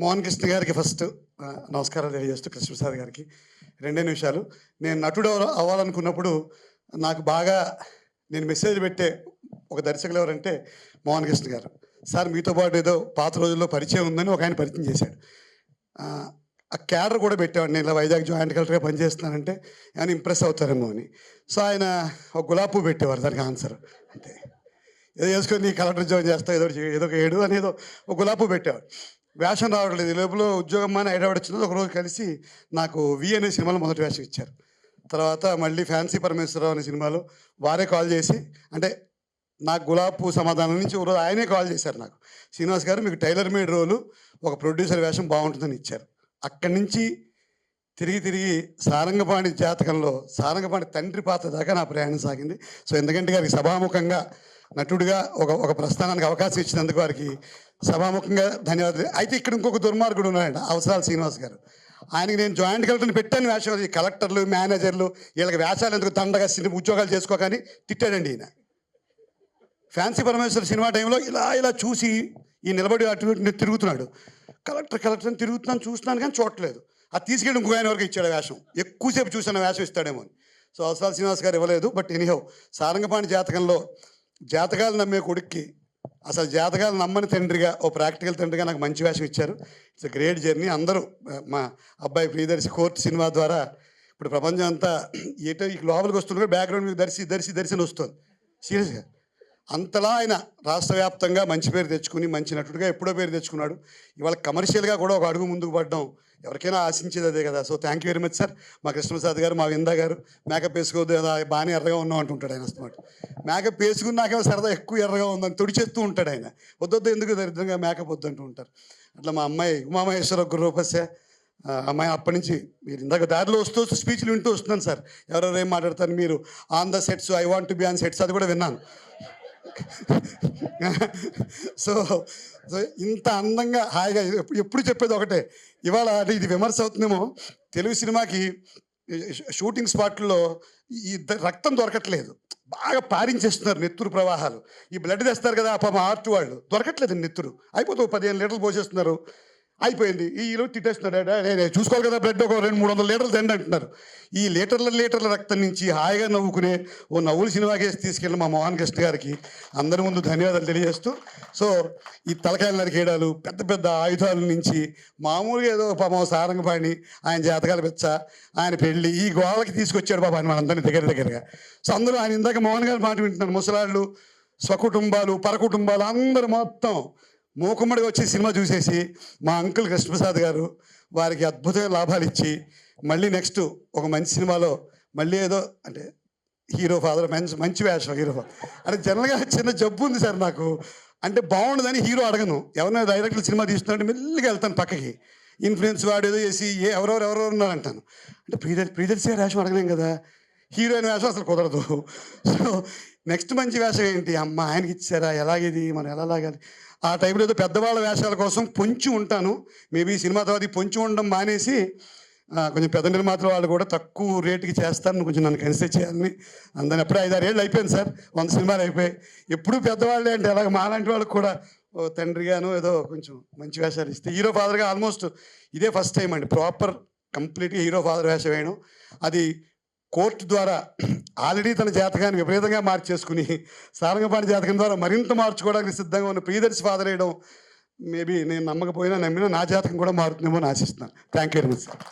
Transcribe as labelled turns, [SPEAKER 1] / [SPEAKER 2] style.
[SPEAKER 1] మోహన్ కృష్ణ గారికి ఫస్ట్ ఆ, నమస్కారాలు తెలియజేస్తూ కృష్ణప్రసాద్ గారికి. రెండే నిమిషాలు. నేను నటుడు అవ్వాలనుకున్నప్పుడు నాకు బాగా నేను మెసేజ్ పెట్టే ఒక దర్శకులు ఎవరంటే మోహన్ కృష్ణ గారు. సార్ మీతో పాటు ఏదో పాత రోజుల్లో పరిచయం ఉందని ఒక ఆయన పరిచయం చేశాడు. ఆ, క్యాడర్ కూడా పెట్టేవాడు నేను ఇలా వైజాగ్ జాయింట్ కలెక్టర్గా పనిచేస్తున్నానంటే ఆయన ఇంప్రెస్ అవుతారేమో అని. సో ఆయన ఒక గులాబ్ పువ్వు పెట్టేవారు దానికి ఆన్సర్. అంతే. ఏదో వేసుకొని కలెక్టర్ జాయిన్ చేస్తా ఏదో ఏదో ఒక ఏడు అనేదో ఒక గులాబ్ పువ్వు పెట్టేవాడు. వేషం రావట్లేదు ఈ లోపల ఉద్యోగం అని హైదరాబాద్ వచ్చినది ఒక రోజు కలిసి నాకు వి అనే సినిమాలో మొదటి వేషం ఇచ్చారు. తర్వాత మళ్ళీ ఫ్యాన్సీ పరమేశ్వరరావు అనే సినిమాలో వారే కాల్ చేసి అంటే నాకు గులాబ్ పువ్వు సమాధానం నుంచి ఒకరోజు ఆయనే కాల్ చేశారు నాకు. శ్రీనివాస్ గారు మీకు టైలర్ మేడ్ రోలు ఒక ప్రొడ్యూసర్ వేషం బాగుంటుందని ఇచ్చారు. అక్కడి నుంచి తిరిగి తిరిగి సారంగపాణి జాతకంలో సారంగపాణి తండ్రి పాత్ర దాకా నా ప్రయాణం సాగింది. సో ఎందుకంటే గారికి సభాముఖంగా నటుడిగా ఒక ఒక ప్రస్థానానికి అవకాశం ఇచ్చినందుకు వారికి సభాముఖంగా ధన్యవాదాలు. అయితే ఇక్కడ ఇంకొక దుర్మార్గుడు ఉన్నాడు అవసరాలు శ్రీనివాస్ గారు. ఆయనకి నేను జాయింట్ కలెక్టర్ని పెట్టాను వేషం కలెక్టర్లు మేనేజర్లు వీళ్ళకి వేషాలు ఎందుకు దండగా సినిమా ఉద్యోగాలు చేసుకోకని తిట్టాడండి ఈయన. ఫ్యాన్సీ పరమేశ్వర సినిమా టైంలో ఇలా ఇలా చూసి ఈ నిలబడి అటు తిరుగుతున్నాడు. కలెక్టర్ కలెక్టర్ని తిరుగుతున్నాను చూస్తున్నాను కానీ చూడట్లేదు. అది తీసుకెళ్ళి ఇంకో ఆయన వరకు ఇచ్చాడు వేషం. ఎక్కువసేపు చూసిన వేషం ఇస్తాడేమో అని. సో అవసరాలు శ్రీనివాస్ గారు ఇవ్వలేదు. బట్ ఎనీహౌ సారంగపాణి జాతకంలో జాతకాలు నమ్మే కొడుక్కి అసలు జాతకాలు నమ్మని తండ్రిగా ఓ ప్రాక్టికల్ తండ్రిగా నాకు మంచి వేషం ఇచ్చారు. It's great journey. అందరూ మా అబ్బాయి ప్రియదర్శి కోర్ట్ సినిమా ద్వారా ఇప్పుడు ప్రపంచం అంతా ఏటో ఈ లోపలికి వస్తున్నా బ్యాక్గ్రౌండ్ మీకు దర్శి దర్శి దర్శని వస్తుంది. సీరియస్గా? అంతలా ఆయన రాష్ట్ర వ్యాప్తంగా మంచి పేరు తెచ్చుకుని మంచి నటుడిగా ఎప్పుడో పేరు తెచ్చుకున్నాడు. ఇవాళ కమర్షియల్గా కూడా ఒక అడుగు ముందుకు పడడం ఎవరికైనా ఆశించేది అదే కదా. So thank you very much sir మా కృష్ణప్రసాద్ గారు మా విందా గారు మేకప్ వేసుకోవద్దు కదా బాగానే ఎర్రగా ఉన్నాం అంటుంటాడు ఆయన అన్నమాట మేకప్ వేసుకుని నాకేమో సరదా ఎక్కువ ఎర్రగా ఉందని తుడిచేస్తూ ఉంటాడు ఆయన. వద్దొద్దు ఎందుకు దరిద్రంగా మేకప్ వద్దు అంటూ ఉంటారు. అట్లా మా అమ్మాయి ఉమామహేశ్వర గురుపస్య అమ్మాయి అప్పటి నుంచి మీరు ఇందాక దారిలో వస్తూ వస్తూ స్పీచ్లు వింటూ వస్తున్నాను సార్ ఎవరెవరు ఏం మాట్లాడతారు మీరు? On the sets I want be on sets అది కూడా విన్నాను. సో సో ఇంత అందంగా హాయిగా ఎప్పుడు ఎప్పుడు చెప్పేది ఒకటే. ఇవాళ అంటే ఇది విమర్శ అవుతుందేమో. తెలుగు సినిమాకి షూటింగ్ స్పాట్లో ఈ రక్తం దొరకట్లేదు. బాగా పారించేస్తున్నారు నెత్తురు ప్రవాహాలు. ఈ బ్లడ్ తెస్తారు కదా పాపం ఆర్ట్ వాళ్ళు. దొరకట్లేదు నెత్తురు. అయిపోతే పదిహేను లీటర్లు పోసేస్తున్నారు. అయిపోయింది. ఈలో తిట్టేస్తున్నాడు. నేను చూసుకోవాలి కదా బ్లడ్ ఒక రెండు మూడు వందల లీటర్లు తిండి అంటున్నారు. ఈ లీటర్ల లీటర్ల రక్తం నుంచి హాయిగా నవ్వుకునే ఓ నవ్వులు సినిమా వేసి తీసుకెళ్ళిన మా మోహన్ కృష్ణ గారికి అందరి ముందు ధన్యవాదాలు తెలియజేస్తూ సో ఈ తలకాయలు నరికేయడాలు పెద్ద పెద్ద ఆయుధాల నుంచి మామూలుగా ఏదో పాపం సారంగపాణి ఆయన జాతకాలు పెచ్చ ఆయన పెళ్ళి ఈ గోవాలకి తీసుకొచ్చాడు పాప ఆయన మనందరినీ దగ్గర దగ్గరగా. సో అందరూ ఆయన ఇందాక మోహన్ గారి మాట వింటున్నారు ముసలాళ్ళు స్వకుటుంబాలు పరకుటుంబాలు అందరూ మొత్తం మూకుమ్మడిగా వచ్చి సినిమా చూసేసి మా అంకుల్ కృష్ణప్రసాద్ గారు వారికి అద్భుతమైన లాభాలు ఇచ్చి మళ్ళీ నెక్స్ట్ ఒక మంచి సినిమాలో మళ్ళీ ఏదో అంటే హీరో ఫాదర్ మంచి మంచి వేషం హీరో ఫాదర్ అంటే జనరల్గా చిన్న జబ్బు ఉంది సార్ నాకు. అంటే బాగుండదని హీరో అడగను. ఎవరైనా డైరెక్టర్ సినిమా తీస్తున్నారంటే మెల్లిగా వెళ్తాను పక్కకి. ఇన్ఫ్లుయెన్స్ వాడు ఏదో చేసి ఏ ఎవరెవరు ఎవరెవరు ఉన్నారు అంటాను. అంటే ప్రీదర్ ప్రీదర్శి వేషం అడగలేం కదా. హీరోయిన్ వేషం అసలు కుదరదు. సో నెక్స్ట్ మంచి వేషం ఏంటి? అమ్మ ఆయనకి ఇచ్చారా? ఎలాగేది? మనం ఎలా లాగాలి ఆ టైంలో ఏదో పెద్దవాళ్ళ వేషాల కోసం పొంచి ఉంటాను. మేబీ సినిమా తర్వాత పొంచి ఉండడం మానేసి కొంచెం పెద్ద నిర్మాతల వాళ్ళు కూడా తక్కువ రేటుకి చేస్తారని కొంచెం నన్ను కన్సిడర్ చేయాలని. అందరిని అప్పుడే ఐదారేళ్ళు అయిపోయింది సార్. వంద సినిమాలు అయిపోయాయి. ఎప్పుడు పెద్దవాళ్ళే అంటే అలాగే మాలాంటి వాళ్ళకి కూడా ఓ తండ్రిగాను ఏదో కొంచెం మంచి వేషాలు ఇస్తే హీరో ఫాదర్గా ఆల్మోస్ట్ ఇదే ఫస్ట్ టైం అండి. ప్రాపర్ కంప్లీట్గా హీరో ఫాదర్ వేషం వేయడం. అది కోర్టు ద్వారా ఆల్రెడీ తన జాతకాన్ని విపరీతంగా మార్చేసుకుని సారంగపాణి జాతకం ద్వారా మరింత మార్చుకోవడానికి సిద్ధంగా ఉన్న ప్రియదర్శి ఫాదర్ వేయడం మేబీ నేను నమ్మకపోయినా నమ్మినా నా జాతకం కూడా మారుతుందేమో అని ఆశిస్తున్నాను. Thank you very much sir